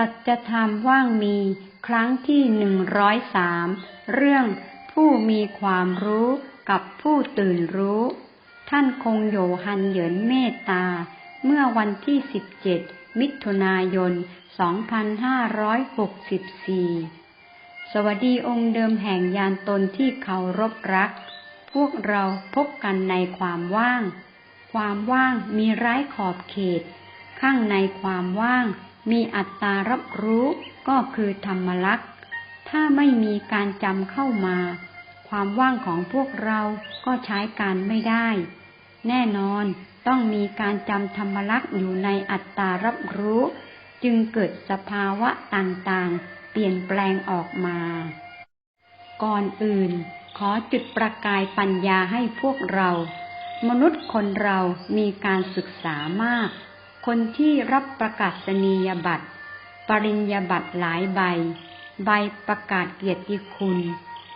สัจธรรมว่างมีครั้งที่หนึ่งร้อยสามเรื่องผู้มีความรู้กับผู้ตื่นรู้ ท่านคงโยฮันเหยินเมตตา เมื่อวันที่สิบเจ็ดมิถุนายน 2564 สวัสดีองค์เดิมแห่งยานตนที่เคารพรัก พวกเราพบกันในความว่าง ความว่างมีไร้ขอบเขต ข้างในความว่าง มีอัตตารับรู้ก็คือธรรมลักษณ์ ถ้าไม่มีการจำเข้ามา ความว่างของพวกเราก็ใช้การไม่ได้ แน่นอนต้องมีการจำธรรมลักษณ์อยู่ในอัตตารับรู้ จึงเกิดสภาวะต่างๆ เปลี่ยนแปลงออกมา ก่อนอื่น ขอจุดประกายปัญญาให้พวกเรา มนุษย์คนเรามีการศึกษามาก คนที่รับประกาศนียบัตร ปริญญาบัตรหลายใบ ใบประกาศเกียรติคุณ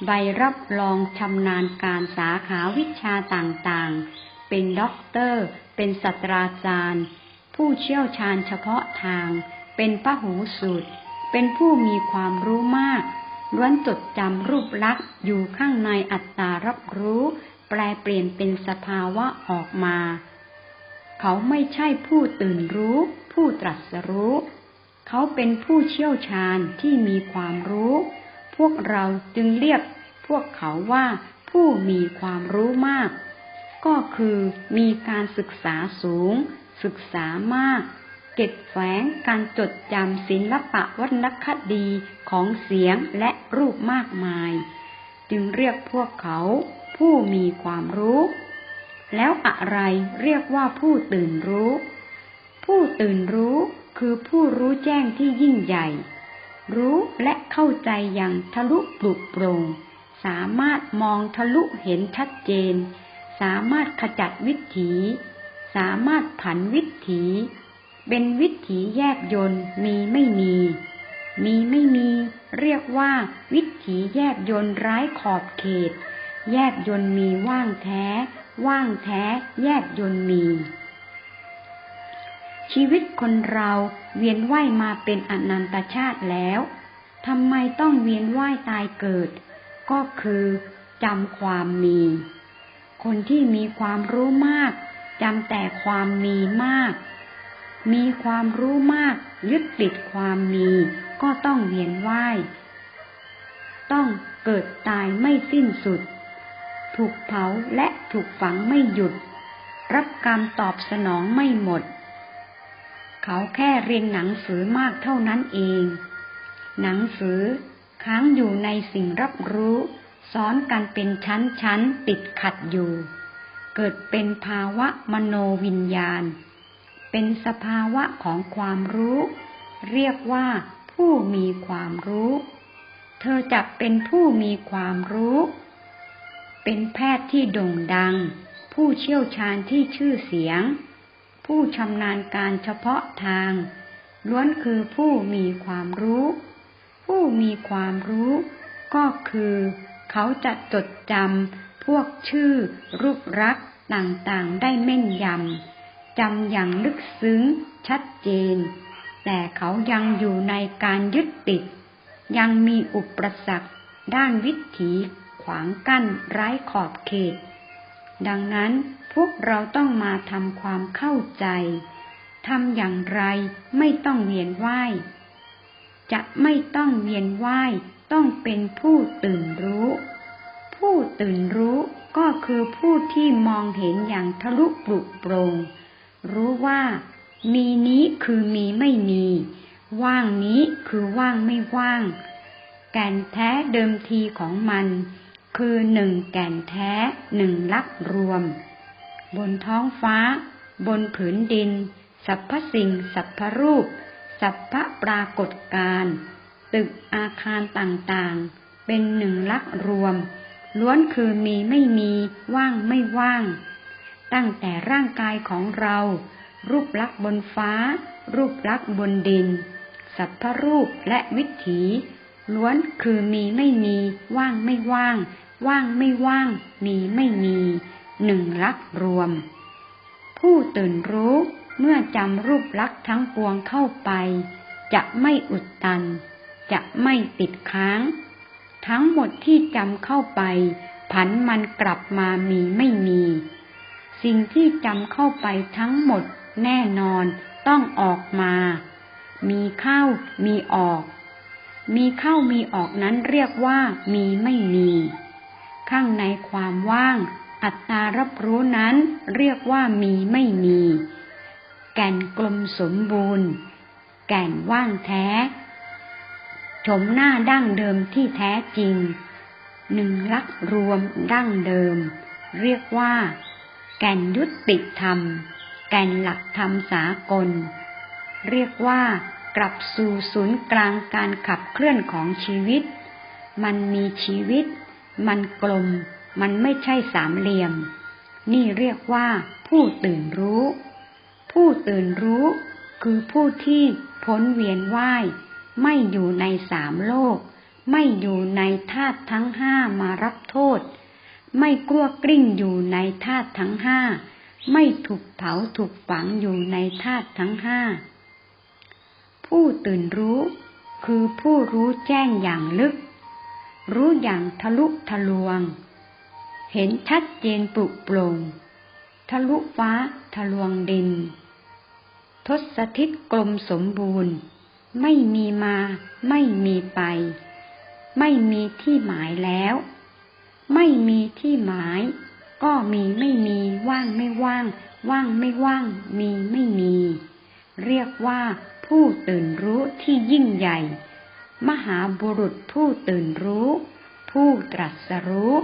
ใบรับรองชำนาญการสาขาวิชาต่างๆ เป็นด็อกเตอร์ เป็นศาสตราจารย์ ผู้เชี่ยวชาญเฉพาะทาง เป็นพหูสูตร เป็นผู้มีความรู้มากล้วนจดจำรูปลักษณ์อยู่ข้างในอัตตารับรู้ แปลเปลี่ยนเป็นสภาวะออกมา เขาไม่ใช่ผู้ตื่นรู้ ผู้ตรัสรู้ เขาเป็นผู้เชี่ยวชาญที่มีความรู้ พวกเราจึงเรียกพวกเขาว่าผู้มีความรู้มาก ก็คือมีการศึกษาสูง ศึกษามาก เก็บแฝงการจดจำศิลปะวัฒนคดีของเสียงและรูปมากมาย จึงเรียกพวกเขาผู้มีความรู้ แล้วอะไรเรียกว่าผู้ตื่นรู้ ผู้ตื่นรู้คือผู้รู้แจ้งที่ยิ่งใหญ่ รู้และเข้าใจอย่างทะลุปลุกโปรง สามารถมองทะลุเห็นชัดเจน สามารถขจัดวิถีสามารถผันวิถีเป็นวิถีแยกยนต์มีไม่มี มีไม่มี เรียกว่า วิถีแยกยนต์ร้ายขอบเขต แยกยนต์มีว่างแท้ ว่างแท้แยกยนต์มี ชีวิตคนเราเวียนว่ายมาเป็นอนันตชาติแล้วทำไมต้องเวียนว่ายตายเกิด ก็คือจำความมี คนที่มีความรู้มากจำแต่ความมีมาก มีความรู้มาก ยึดติดความมี ก็ต้องเวียนว่าย ต้องเกิดตายไม่สิ้นสุด ถูกเผาและถูกฝังไม่หยุด รับกรรมตอบสนองไม่หมด เขาแค่เรียนหนังสือมากเท่านั้นเอง หนังสือค้างอยู่ในสิ่งรับรู้ ซ้อนกันเป็นชั้นๆติดขัดอยู่ เกิดเป็นภาวะมโนวิญญาณ เป็นสภาวะของความรู้ เรียกว่าผู้มีความรู้ เธอจะเป็นผู้มีความรู้ เป็นแพทย์ที่โด่งดัง ผู้เชี่ยวชาญที่ชื่อเสียง ผู้ชำนาญการเฉพาะทาง ล้วนคือผู้มีความรู้ ผู้มีความรู้ก็คือ เขาจะจดจำพวกชื่อรูปรักษ์ต่างๆได้แม่นยำจำอย่างลึกซึ้งชัดเจน แต่เขายังอยู่ในการยึดติด ยังมีอุปสรรคด้านวิถี ขวางกั้นไร้ขอบเขต ดังนั้นพวกเราต้องมาทำความเข้าใจทำอย่างไรไม่ต้องเวียนว่าย จะไม่ต้องเวียนว่ายต้องเป็นผู้ตื่นรู้ ผู้ตื่นรู้ก็คือผู้ที่มองเห็นอย่างทะลุปลุกโปร่งรู้ว่า มีนี้คือมีไม่มี ว่างนี้คือว่างไม่ว่าง แก่นแท้เดิมทีของมัน คือหนึ่งแก่นแท้หนึ่งลักรวม บนท้องฟ้า บนผืนดินสรรพสิ่ง สัพพรูป สัพพปรากฏการตึกอาคารต่างๆ เป็นหนึ่งลักรวม ล้วนคือมีไม่มีว่างไม่ว่าง ตั้งแต่ร่างกายของเรา รูปลักษ์บนฟ้า รูปลักษ์บนดิน สัพพรูปและวิถีล้วนคือมีไม่มีว่างไม่ว่าง ว่างไม่ว่าง มีไม่มี หนึ่งลักรวม ผู้ตื่นรู้เมื่อจำรูปลักษ์ทั้งปวงเข้าไป จะไม่อุดตัน จะไม่ติดค้าง ทั้งหมดที่จำเข้าไป ผันมันกลับมามีไม่มี สิ่งที่จำเข้าไปทั้งหมดแน่นอนต้องออกมา มีเข้ามีออก มีเข้ามีออกนั้นเรียกว่ามีไม่มี ข้างในความว่าง อัตตารับรู้นั้นเรียกว่ามีไม่มี แก่นกลมสมบูรณ์ แก่นว่างแท้ชมหน้าดั้งเดิมที่แท้จริง หนึ่งลักรวมดั้งเดิม เรียกว่า แก่นยุติธรรม แก่นหลักธรรมสากล เรียกว่ากลับสู่ศูนย์กลางการขับเคลื่อนของชีวิต มันมีชีวิต มันกลม มันไม่ใช่สามเหลี่ยม นี่เรียกว่า ผู้ตื่นรู้ ผู้ตื่นรู้คือผู้ที่พ้นเวียนว่าย ไม่อยู่ในสามโลก ไม่อยู่ในธาตุทั้งห้ามารับโทษ ไม่กลัวกลิ้งอยู่ในธาตุทั้งห้า ไม่ถูกเผาถูกฝังอยู่ในธาตุทั้งห้า ผู้ตื่นรู้ คือผู้รู้แจ้งอย่างลึก รู้อย่างทะลุทะลวง เห็นชัดเจนปลุกโปร่งทะลุฟ้าทะลวงดิน ทศทิศกลมสมบูรณ์ ไม่มีมาไม่มีไป ไม่มีที่หมายแล้ว ไม่มีที่หมาย ก็มีไม่มีว่างไม่ว่าง ว่างไม่ว่าง มีไม่มี เรียกว่าผู้ตื่นรู้ที่ยิ่งใหญ่ มหาบุรุษผู้ตื่นรู้ ผู้ตรัสรู้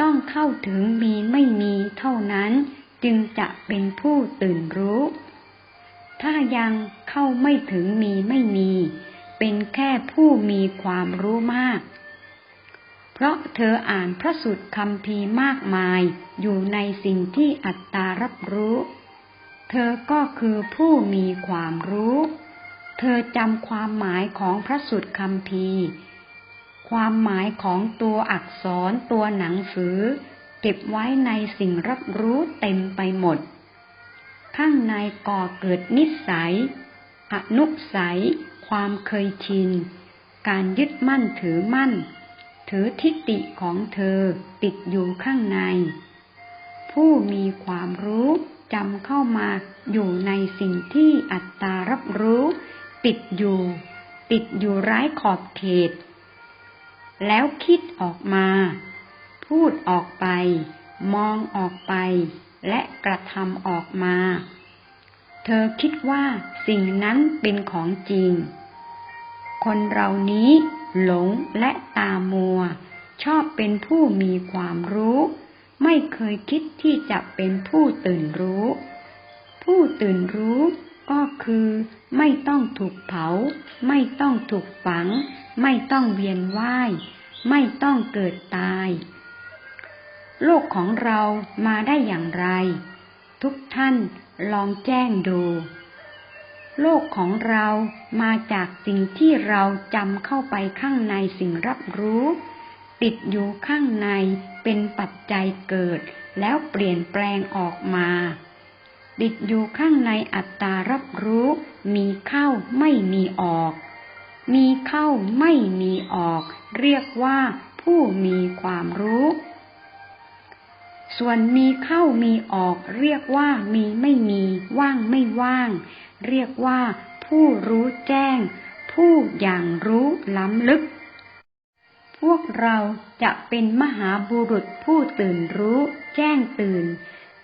ต้องเข้าถึงมีไม่มีเท่านั้นจึงจะเป็นผู้ตื่นรู้ ถ้ายังเข้าไม่ถึงมีไม่มี เป็นแค่ผู้มีความรู้มาก เพราะเธออ่านพระสุตรคำพีมากมายอยู่ในสิ่งที่อัตตารับรู้ เธอก็คือผู้มีความรู้ เธอจำความหมายของพระสุตคำพีความหมายของตัวอักษรตัวหนังสือ เก็บไว้ในสิ่งรับรู้เต็มไปหมด ข้างในก่อเกิดนิสัย อนุสัย ความเคยชิน การยึดมั่นถือมั่น ถือทิฏฐิของเธอติดอยู่ข้างใน ผู้มีความรู้จำเข้ามาอยู่ในสิ่งที่อัตตารับรู้ ติดอยู่ ติดอยู่ร้ายขอบเขต แล้วคิดออกมา พูดออกไป มองออกไป และกระทำออกมา เธอคิดว่าสิ่งนั้นเป็นของจริง คนเรานี้หลงและตามัว ชอบเป็นผู้มีความรู้ ไม่เคยคิดที่จะเป็นผู้ตื่นรู้ ผู้ตื่นรู้ ก็คือไม่ต้องถูกเผา ไม่ต้องถูกฝัง ไม่ต้องเวียนว่าย ไม่ต้องเกิดตาย โลกของเรามาได้อย่างไร ทุกท่านลองแจ้งดู โลกของเรามาจากสิ่งที่เราจำเข้าไปข้างในสิ่งรับรู้ ติดอยู่ข้างในเป็นปัจจัยเกิดแล้วเปลี่ยนแปลงออกมา ติดอยู่ข้างในอัตตารับรู้ มีเข้าไม่มีออก มีเข้าไม่มีออก เรียกว่าผู้มีความรู้ ส่วนมีเข้ามีออก เรียกว่ามีไม่มี ว่างไม่ว่าง เรียกว่า ผู้รู้แจ้ง ผู้อย่างรู้ล้ำลึก พวกเราจะเป็นมหาบุรุษผู้ตื่นรู้ แจ้งตื่น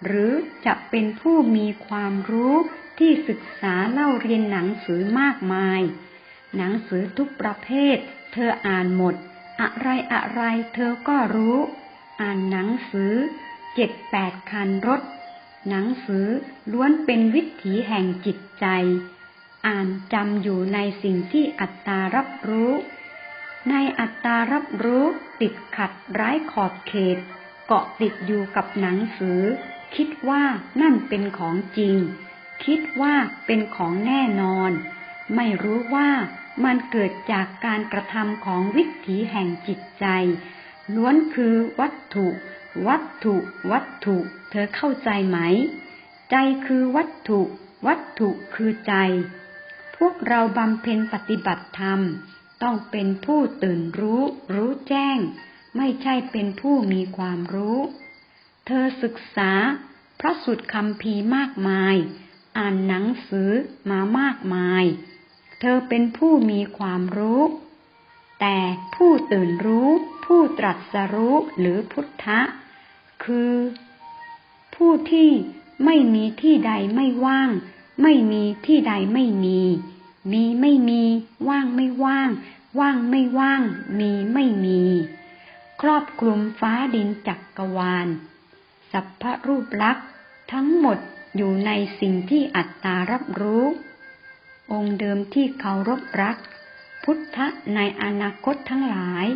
หรือจะเป็นผู้มีความรู้ที่ศึกษาเล่าเรียนหนังสือมากมาย หนังสือทุกประเภท เธออ่านหมด อะไรอะไรเธอก็รู้ อ่านหนังสือเจ็ดแปดคันรถ หนังสือล้วนเป็นวิถีแห่งจิตใจ อ่านจำอยู่ในสิ่งที่อัตตารับรู้ ในอัตตารับรู้ติดขัดไร้ขอบเขต เกาะติดอยู่กับหนังสือ คิดว่านั่นเป็นของจริง คิดว่าเป็นของแน่นอน ไม่รู้ว่ามันเกิดจากการกระทำของวิถีแห่งจิตใจ ล้วนคือวัตถุ วัตถุ วัตถุ เธอเข้าใจไหม ใจคือวัตถุ วัตถุคือใจ พวกเราบำเพ็ญปฏิบัติธรรม ต้องเป็นผู้ตื่นรู้ รู้แจ้ง ไม่ใช่เป็นผู้มีความรู้ เธอศึกษาพระสุดคำพีมากมาย อ่านหนังสือมามากมาย เธอเป็นผู้มีความรู้ แต่ผู้ตื่นรู้ ผู้ตรัสรู้หรือพุทธะ คือ ผู้ที่ไม่มีที่ใดไม่ว่าง ไม่มีที่ใดไม่มี มีไม่มี ว่างไม่ว่าง ว่างไม่ว่าง มีไม่มี ครอบคลุมฟ้าดินจักกรวาล สัพพรูปลักษ์ทั้งหมดอยู่ในสิ่งที่อัตตารับรู้ องค์เดิมที่เคารพรัก พุทธะในอนาคตทั้งหลาย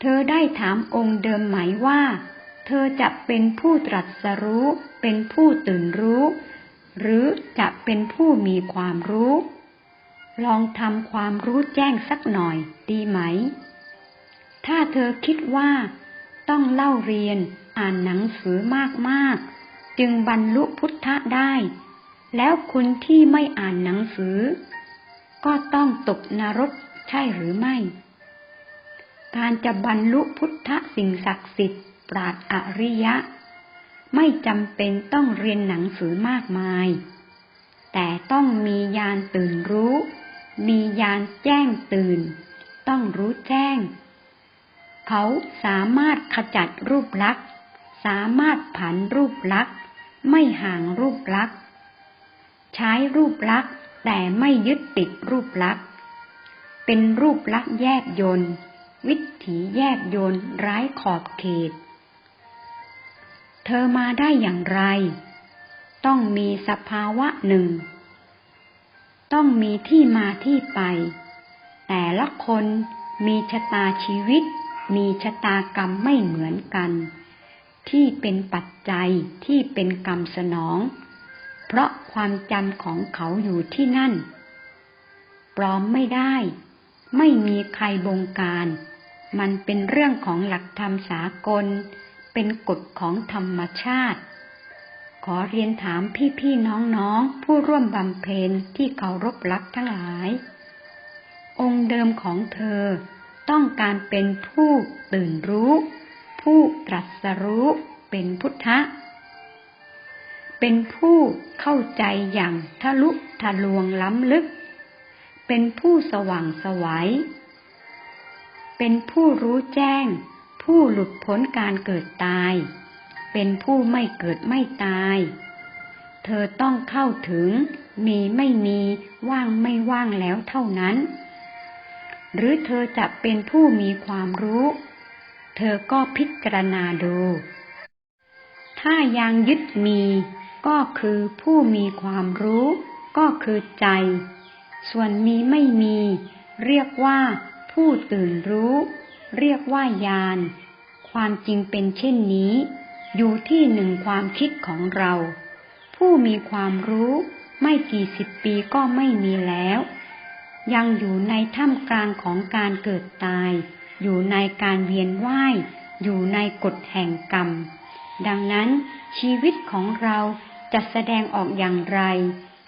เธอได้ถามองค์เดิมไหมว่า เธอจะเป็นผู้ตรัสรู้ เป็นผู้ตื่นรู้ หรือจะเป็นผู้มีความรู้ ลองทำความรู้แจ้งสักหน่อยดีไหม ถ้าเธอคิดว่าต้องเล่าเรียน อ่านหนังสือมากๆ จึงบรรลุพุทธะได้ แล้วคุณที่ไม่อ่านหนังสือ ก็ต้องตกนรกใช่หรือไม่ การจะบรรลุพุทธะสิ่งศักดิ์สิทธิ์ปราดอริยะ ไม่จำเป็นต้องเรียนหนังสือมากมาย แต่ต้องมีญาณตื่นรู้ มีญาณแจ้งตื่น ต้องรู้แจ้ง เขาสามารถขจัดรูปลักษณ์ สามารถผันรูปลักษณ์ไม่ห่างรูปลักษณ์ใช้รูปลักษณ์แต่ไม่ยึดติดรูปลักษณ์เป็นรูปลักษณ์แยบยนต์วิถีแยบยนต์ไร้ขอบเขต เธอมาได้อย่างไร ต้องมีสภาวะหนึ่ง ต้องมีที่มาที่ไป แต่ละคนมีชะตาชีวิตมีชะตากรรมไม่เหมือนกัน ที่เป็นปัจจัยที่เป็นกรรมสนอง เพราะความจำของเขาอยู่ที่นั่น ปลอมไม่ได้ ไม่มีใครบงการ มันเป็นเรื่องของหลักธรรมสากล เป็นกฎของธรรมชาติ ขอเรียนถามพี่ๆน้องๆ ผู้ร่วมบำเพ็ญที่เคารพรักทั้งหลาย องค์เดิมของเธอต้องการเป็นผู้ตื่นรู้ ผู้ตรัสรู้เป็นพุทธะ เป็นผู้เข้าใจอย่างทะลุทะลวงล้ำลึก เป็นผู้สว่างสวยัย เป็นผู้รู้แจ้ง ผู้หลุดพ้นการเกิดตาย เป็นผู้ไม่เกิดไม่ตาย เธอต้องเข้าถึงมีไม่มีว่างไม่ว่างแล้วเท่านั้น หรือเธอจะเป็นผู้มีความรู้ เธอก็พิจารณาดู ถ้ายังยึดมีก็คือผู้มีความรู้ก็คือใจ ส่วนมีไม่มี เรียกว่าผู้ตื่นรู้ เรียกว่าญาณความจริงเป็นเช่นนี้ อยู่ที่หนึ่งความคิดของเรา ผู้มีความรู้ไม่กี่สิบปีก็ไม่มีแล้ว ยังอยู่ในท่ามกลางของการเกิดตาย อยู่ในการเวียนว่าย อยู่ในกฎแห่งกรรม ดังนั้นชีวิตของเราจะแสดงออกอย่างไร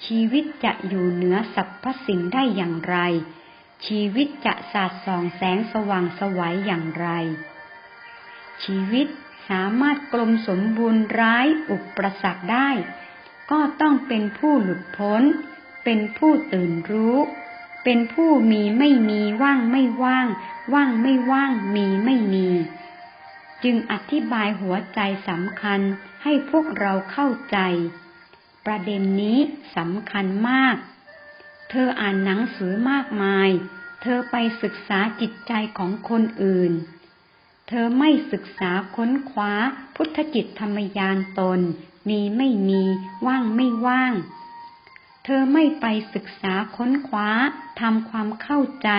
ชีวิตจะอยู่เหนือสรรพสิ่งได้อย่างไร ชีวิตจะสาดส่องแสงสว่างสวัยอย่างไร ชีวิตสามารถกลมสมบูรณ์ร้ายอุปสรรคได้ ก็ต้องเป็นผู้หลุดพ้น เป็นผู้ตื่นรู้ เป็นผู้มีไม่มีว่างไม่ว่าง ว่างไม่ว่างมีไม่มี จึงอธิบายหัวใจสำคัญให้พวกเราเข้าใจ ประเด็นนี้สำคัญมาก เธออ่านหนังสือมากมาย เธอไปศึกษาจิตใจของคนอื่น เธอไม่ศึกษาค้นคว้าพุทธจิตธรรมยานตน มีไม่มีว่างไม่ว่าง เธอไม่ไปศึกษาค้นคว้าทำความเข้าใจ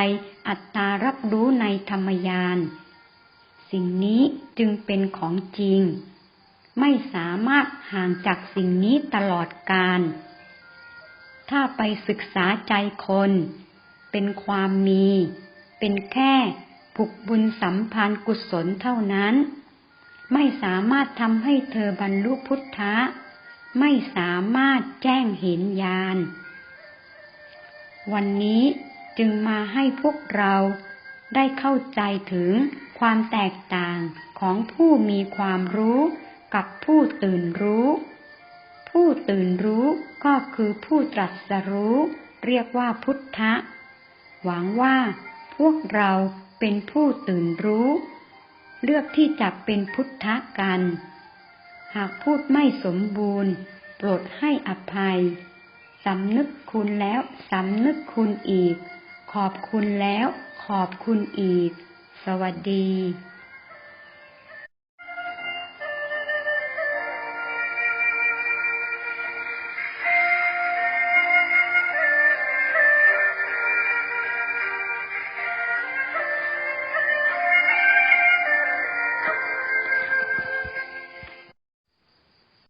อัตตารับรู้ในธรรมยาน สิ่งนี้จึงเป็นของจริง ไม่สามารถห่างจากสิ่งนี้ตลอดกาลถ้าไปศึกษาใจคน เป็นความมี เป็นแค่ผูกบุญสัมพันธ์กุศลเท่านั้น ไม่สามารถทำให้เธอบรรลุพุทธะ ไม่สามารถแจ้งเห็นญาณ วันนี้จึงมาให้พวกเราได้เข้าใจถึงความแตกต่างของผู้มีความรู้กับผู้ตื่นรู้ ผู้ตื่นรู้ก็คือผู้ตรัสรู้ เรียกว่าพุทธะ หวังว่าพวกเราเป็นผู้ตื่นรู้ เลือกที่จะเป็นพุทธะกัน หากพูดไม่สมบูรณ์ โปรดให้อภัย สำนึกคุณแล้วสำนึกคุณอีก ขอบคุณแล้วขอบคุณอีก สวัสดี